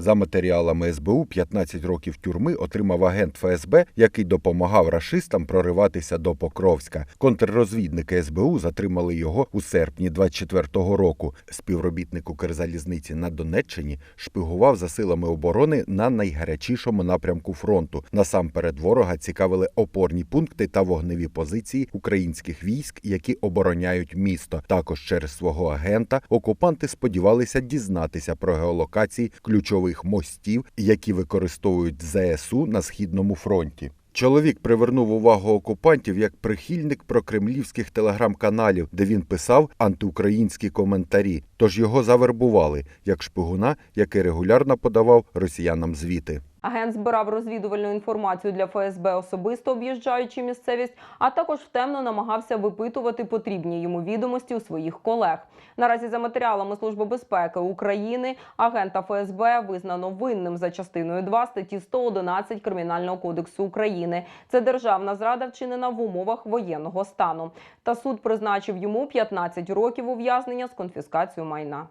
За матеріалами СБУ 15 років тюрми отримав агент ФСБ, який допомагав рашистам прориватися до Покровська. Контррозвідники СБУ затримали його у серпні 24-го року. Співробітник Укрзалізниці на Донеччині шпигував за силами оборони на найгарячішому напрямку фронту. Насамперед ворога цікавили опорні пункти та вогневі позиції українських військ, які обороняють місто. Також через свого агента окупанти сподівалися дізнатися про геолокації ключових мостів, які використовують ЗСУ на східному фронті. Чоловік привернув увагу окупантів як прихильник прокремлівських телеграм-каналів, де він писав антиукраїнські коментарі. Тож його завербували як шпигуна, який регулярно подавав росіянам звіти. Агент збирав розвідувальну інформацію для ФСБ, особисто об'їжджаючи місцевість, а також втемно намагався випитувати потрібні йому відомості у своїх колег. Наразі за матеріалами Служби безпеки України агента ФСБ визнано винним за частиною 2 статті 111 Кримінального кодексу України. Це державна зрада вчинена в умовах воєнного стану. Та суд призначив йому 15 років ув'язнення з конфіскацією майна.